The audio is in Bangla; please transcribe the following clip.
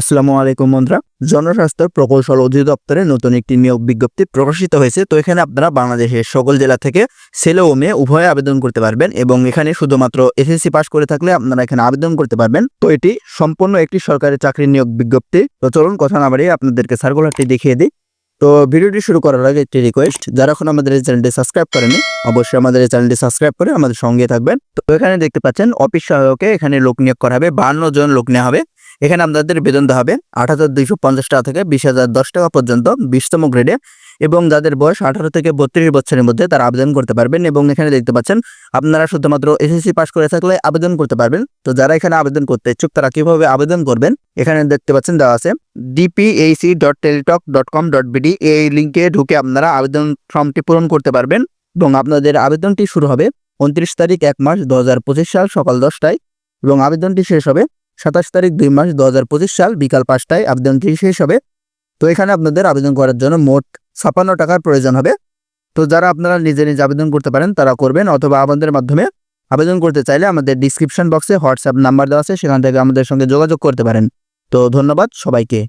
আসসালামু আলাইকুম বন্ধুরা। জনস্বাস্থ্য প্রকৌশল অধিদপ্তরে নতুন একটি নিয়োগ বিজ্ঞপ্তি প্রকাশিত হয়েছে। তো এখানে আপনারা বাংলাদেশের সকল জেলা থেকে ছেলে ও মেয়ে উভয়ে আবেদন করতে পারবেন এবং এখানে শুধুমাত্র এসএসসি পাস করে থাকলে আপনারা এখানে আবেদন করতে পারবেন। তো এটি সম্পূর্ণ একটি সরকারি চাকরির নিয়োগ বিজ্ঞপ্তি। তো চলুন কথা না বাড়িয়ে আপনাদেরকে সার্কুলারটি দেখিয়ে দিই। তো ভিডিওটি শুরু করার আগে একটি রিকোয়েস্ট যারা এখন আমাদের এই চ্যানেলটি সাবস্ক্রাইব করেনি, অবশ্যই আমাদের এই চ্যানেলটি সাবস্ক্রাইব করে আমাদের সঙ্গে থাকবেন। তো এখানে দেখতে পাচ্ছেন, অফিস সহায়কে এখানে লোক নিয়োগ করা হবে, বান্ন জন লোক নেওয়া হবে। এখানে আপনাদের বেতন দেওয়া হবে আট হাজার দুইশো পঞ্চাশ টাকা থেকে বিশ হাজার দশ টাকা পর্যন্ত বিশতম গ্রেডে এবং যাদের বয়স আঠারো থেকে বত্রিশ বছরের মধ্যে তারা আবেদন করতে পারবেন এবং এখানে দেখতে পাচ্ছেন আপনারা শুধুমাত্র এসএসসি পাস করে থাকলে আবেদন করতে পারবেন। তো যারা এখানে আবেদন করতে ইচ্ছুক তারা কীভাবে আবেদন করবেন? এখানে দেখতে পাচ্ছেন দেওয়া আছে DPEC dot Teletalk dot com dot BD এই লিঙ্কে ঢুকে আপনারা আবেদন ফর্মটি পূরণ করতে পারবেন এবং আপনাদের আবেদনটি শুরু হবে উনত্রিশ তারিখ এক মাস দু হাজার পঁচিশ সাল সকাল দশটায়। এবং আবেদনটি শেষ হবে সাতাশ তারিখ দুই মাস দু হাজার পঁচিশ সাল বিকাল পাঁচটায় আবেদনটি শেষ হবে? তো এখানে আপনাদের আবেদন করার জন্য মোট ছাপান্ন টাকার প্রয়োজন হবে। তো যারা আপনারা নিজে নিজে আবেদন করতে পারেন, তারা করবেন অথবা আমাদের মাধ্যমে আবেদন করতে চাইলে আমাদের ডিসক্রিপশন বক্সে হোয়াটসঅ্যাপ নাম্বার দেওয়া আছে, সেখান থেকে আমাদের সঙ্গে যোগাযোগ করতে পারেন। তো ধন্যবাদ সবাইকে।